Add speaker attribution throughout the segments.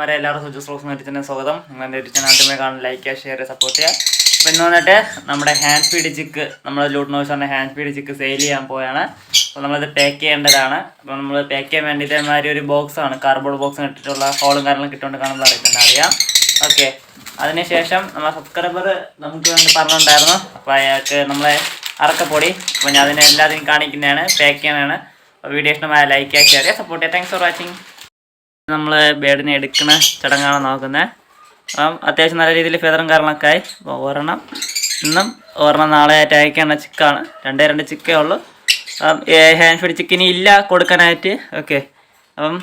Speaker 1: വരെ എല്ലാവർക്കും സുജു സ്ലോക്സ് എഡിറ്റിന് സ്വാഗതം. നിങ്ങൾ എന്റെ ചാനൽ ആദ്യമേ കാണാൻ ലൈക്ക് ചെയ്യുക ഷെയർ സപ്പോർട്ട് ചെയ്യുക. അപ്പോൾ ഇന്ന് വന്നിട്ട് നമ്മുടെ ഹാൻഡ് ഫീഡ് ചിക്ക് നമ്മൾ ലൂട്ട് നോയ്സ് പറഞ്ഞ ഹാൻഡ് ഫീഡ് ചിക്ക് സെയിൽ ചെയ്യാൻ പോയാണ് അപ്പോൾ നമ്മളത് പാക്ക് ചെയ്യേണ്ടതാണ്. അപ്പോൾ നമ്മൾ പാക്ക് ചെയ്യാൻ വേണ്ടിയിട്ട് ഇതേമാതിരി ഒരു ബോക്സാണ് കാർഡ്ബോർഡ് ബോക്സ് ഇട്ടിട്ടുള്ള ഹോളും കാര്യങ്ങളും കിട്ടുകൊണ്ട് കാണുമ്പോൾ അറിയാം അറിയാം. ഓക്കെ അതിനുശേഷം നമ്മുടെ സബ്സ്ക്രൈബർ നമുക്ക് വേണ്ടി പറഞ്ഞിട്ടുണ്ടായിരുന്നു. അപ്പോൾ അയാൾക്ക് നമ്മളെ അറക്കപ്പൊടി. അപ്പോൾ ഞാൻ അതിനെ എല്ലാത്തിനും കാണിക്കുന്നതാണ് പാക്ക് ചെയ്യാനാണ്. അപ്പോൾ വീഡിയോ ഇഷ്ടമായ ലൈക്ക് ചെയ്യുക ഷെയർ സപ്പോർട്ട് ചെയ്യുക. താങ്ക്സ് ഫോർ വാച്ചിങ് നമ്മൾ ബേഡിനെ എടുക്കുന്ന ചടങ്ങാണ് നോക്കുന്നത്. അപ്പം അത്യാവശ്യം നല്ല രീതിയിൽ ഫെതറും കാര്യങ്ങളൊക്കെ ആയി. ഒരെണ്ണം ഇന്നും ഒരെണ്ണം നാളെ ആയിട്ട് അയക്കേണ്ട ചിക്കാണ്. രണ്ടേ രണ്ട് ചിക്കേ ഉള്ളൂ. അപ്പം ഹാൻഡ് ഫീഡ് ചിക്കിനി ഇല്ല കൊടുക്കാനായിട്ട്. ഓക്കെ. അപ്പം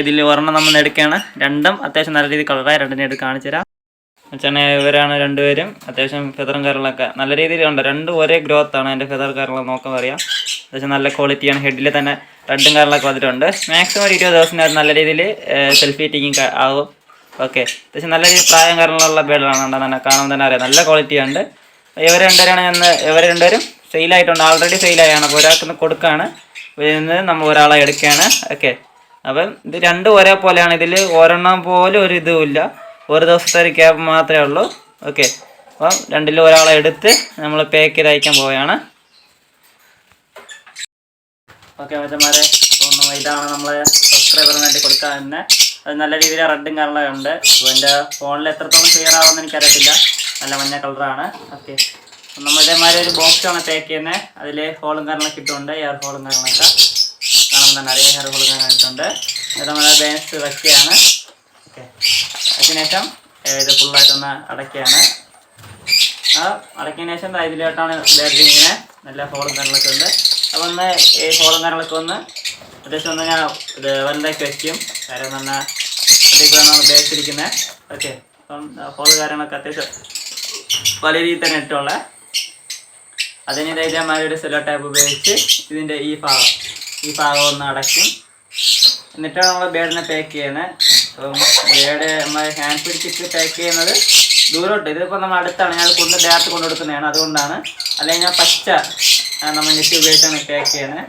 Speaker 1: ഇതിൽ ഒരെണ്ണം നമ്മൾ എടുക്കുകയാണ്. രണ്ടും അത്യാവശ്യം നല്ല രീതിയിൽ കളറായി രണ്ടിനെ എടുത്ത് കാണിച്ചു തരാം. വെച്ചാൽ ഇവരാണ് രണ്ടുപേരും. അത്യാവശ്യം ഫെതറും കാര്യങ്ങളൊക്കെ നല്ല രീതിയിലുണ്ട് രണ്ടും ഒരേ ഗ്രോത്താണ് എന്റെ ഫെതർ കാര്യങ്ങളൊക്കെ നോക്കാൻ അറിയാം. അത്യാവശ്യം നല്ല ക്വാളിറ്റിയാണ് ഹെഡിൽ തന്നെ റെഡും കാര്യങ്ങളൊക്കെ വന്നിട്ടുണ്ട്. മാക്സിമം ഒരു ഇരുപത് ദിവസത്തിനകത്ത് നല്ല രീതിയിൽ സെൽഫി ടീക്കിങ് ആവും ഓക്കെ അത്യാവശ്യം നല്ല രീതിയിൽ പ്രായം കാര്യങ്ങളുള്ള ബേഡാണ് തന്നെ കാണുമ്പോൾ തന്നെ അറിയാം. നല്ല ക്വാളിറ്റി ഉണ്ട്. ഇവർ രണ്ടുപേരാണ് ഞാൻ ഇവർ രണ്ടുപേരും സെയിലായിട്ടുണ്ട് ആൾറെഡി സെയിലായാണ് അപ്പോൾ ഒരാൾക്ക് കൊടുക്കുകയാണ് ഇതിൽ നിന്ന് നമ്മൾ ഒരാളെ എടുക്കുകയാണ്. ഓക്കെ അപ്പം ഇത് രണ്ടും ഒരേ പോലെയാണ്. ഇതിൽ ഒരെണ്ണം പോലും ഒരു ഇതുമില്ല ഒരു ദിവസത്തെ ഒരു ക്യാബ് മാത്രമേ ഉള്ളൂ. ഓക്കെ അപ്പം രണ്ടിൽ ഒരാളെ എടുത്ത് നമ്മൾ പാക്ക് ചെയ്ത് അയക്കാൻ പോവുകയാണ്. ഓക്കെ മച്ചന്മാരെ അപ്പം ഇതാണ് നമ്മളെ സബ്സ്ക്രൈബറിന് വേണ്ടി കൊടുക്കാൻ തന്നെ. അത് നല്ല രീതിയിൽ റെഡും കളറും ഉണ്ട്. അപ്പോൾ എന്റെ ഫോണിൽ എത്രത്തോളം ക്ലിയർ ആവുമെന്ന് എനിക്കറിയത്തില്ല. നല്ല മഞ്ഞ കളറാണ് ഓക്കെ. നമ്മൾ ഇതേമാതിരി ഒരു ബോക്സാണ് പാക്ക് ചെയ്യുന്നത് അതിൽ ഹോളും കാര്യങ്ങളൊക്കെ ഇട്ടുണ്ട് എയർ ഹോളും കാര്യങ്ങളൊക്കെ. കാണുമ്പോൾ തന്നെ അറിയാം. എയർ ഹോളും കാര്യങ്ങളൊക്കെ ഇട്ടുണ്ട് നമ്മൾ ബാലൻസ് വയ്ക്കുകയാണ് ഓക്കെ. അതിനുശേഷം ഇത് ഫുള്ളായിട്ടൊന്ന് അടയ്ക്കുകയാണ്. ആ ദാ ഇതിലോട്ടാണ് ബാറ്ററി ഇങ്ങനെ. നല്ല ഹോളും കാര്യങ്ങളൊക്കെ ഉണ്ട്. അപ്പോൾ ഒന്ന് ഈ ഹോളും കാര്യങ്ങളൊക്കെ ഒന്ന് അത്യാവശ്യം ഒന്ന് ഞാൻ ഇത് വലുതാക്കി വയ്ക്കും കാര്യം പറഞ്ഞാൽ അതിലേക്കാണ് ഉപയോഗിച്ചിരിക്കുന്നത് ഓക്കെ അപ്പം ഹോൾ കാര്യങ്ങളൊക്കെ അത്യാവശ്യം പല രീതിയിൽ തന്നെ ഇട്ടുള്ള അതിന് ഇത് ഇതേമാതിരി സെലോ ടൈപ്പ് ഉപയോഗിച്ച് ഇതിന്റെ ഈ ഭാഗം ഈ ഭാഗം ഒന്ന് അടയ്ക്കും. എന്നിട്ടാണ് നമ്മൾ ബേഡിനെ പാക്ക് ചെയ്യുന്നത് അപ്പം ബേഡ് നമ്മൾ ഹാൻഡ് പിടിച്ചിട്ട് പാക്ക് ചെയ്യുന്നത് ദൂരോട്ട്. ഇതിപ്പോൾ നമ്മൾ അടുത്താണ്. ഞാൻ കൊണ്ട് ഡയറക്റ്റ് കൊണ്ടുകൊടുക്കുന്നതാണ് അതുകൊണ്ടാണ്. അല്ലെങ്കിൽ ഞാൻ പച്ച നമ്മൾ നെറ്റ് ഉപയോഗിച്ചാണ് പാക്ക് ചെയ്യണേ.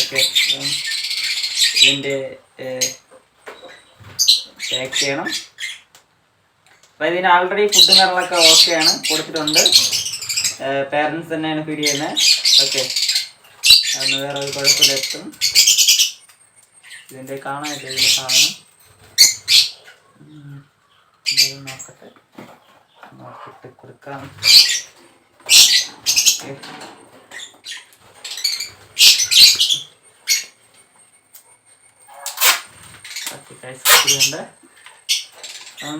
Speaker 1: ഓക്കെ ഇതിന്റെ പാക്ക് ചെയ്യണം. അപ്പോൾ ഇതിന് ആൾറെഡി ഫുഡും കാര്യങ്ങളൊക്കെ ഓക്കെയാണ് കൊടുത്തിട്ടുണ്ട്. പേരൻസ് തന്നെയാണ് ഫീഡ് ചെയ്യുന്നത് ഓക്കെ അന്ന് വേറെ ഒരു കുഴപ്പമില്ല എത്തും. ഇതിന്റെ കാണാനില്ല ഇതിന്റെ സാധനം? നോക്കട്ടെ. നോക്കിയിട്ട് കൊടുക്കാം. ഓക്കെ. ഉം, ആ.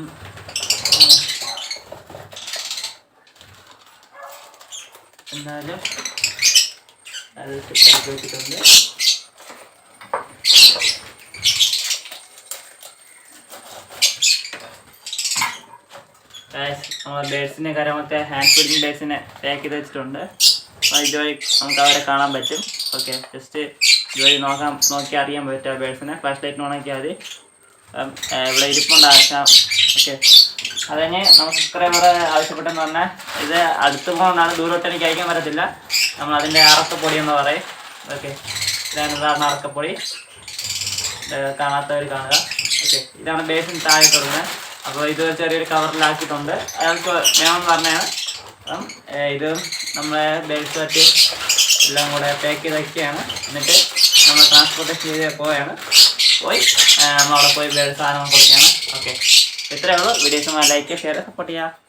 Speaker 1: എന്നാലും അത് വെച്ചിട്ടുണ്ട് ബേഡ്സിനെ ഹാൻഡ് ഫീഡിങ് ബേഡ്സിനെ പാക്ക് ചെയ്ത് വെച്ചിട്ടുണ്ട്. അപ്പോൾ ഇതുവഴി നമുക്ക് അവരെ കാണാൻ പറ്റും. ഓക്കെ ജസ്റ്റ് ഇതുവഴി നോക്കാം നോക്കി അറിയാൻ പറ്റും ആ ബേഡ്സിനെ ഫ്ലാഷ് ലൈറ്റ് ഓണാക്കിയാൽ മതി. ഇവിടെ ഇരിപ്പുണ്ട് ആശാം. ഓക്കെ. അത് കഴിഞ്ഞ് നമ്മൾ സബ്സ്ക്രൈബർ ആവശ്യപ്പെട്ടെന്ന് പറഞ്ഞാൽ ഇത് അടുത്ത് പോകുന്നതാണ് ദൂരോട്ട് എനിക്ക് അയക്കാൻ പറ്റത്തില്ല. നമ്മൾ അതിന്റെ അറക്കപ്പൊടി എന്ന് പറയും. ഓക്കെ. ഇതാണ് ഇതാണ് അറക്കപ്പൊടി. കാണാത്തവർ കാണുക. ഓക്കെ. ഇതാണ് ബേസിൻ താഴെ കൊടുക്കുന്നത് അപ്പോൾ ഇത് ചെറിയൊരു കവറിലാക്കിയിട്ടുണ്ട്. അയാൾക്ക് വേണമെന്ന് പറഞ്ഞാൽ അപ്പം ഇത് നമ്മളെ ബേസ് പറ്റി എല്ലാം കൂടെ പാക്ക് ചെയ്തൊക്കെയാണ് എന്നിട്ട് നമ്മൾ ട്രാൻസ്പോർട്ടേഷൻ ചെയ്ത് പോവുകയാണ്. പോയി. നമ്മളവിടെ പോയി സാധനം കൊടുക്കുകയാണ് ഓക്കെ. ഇത്രയേ ഉള്ളൂ. വീഡിയോസ് ലൈക്ക് ഷെയർ സപ്പോർട്ട് ചെയ്യുക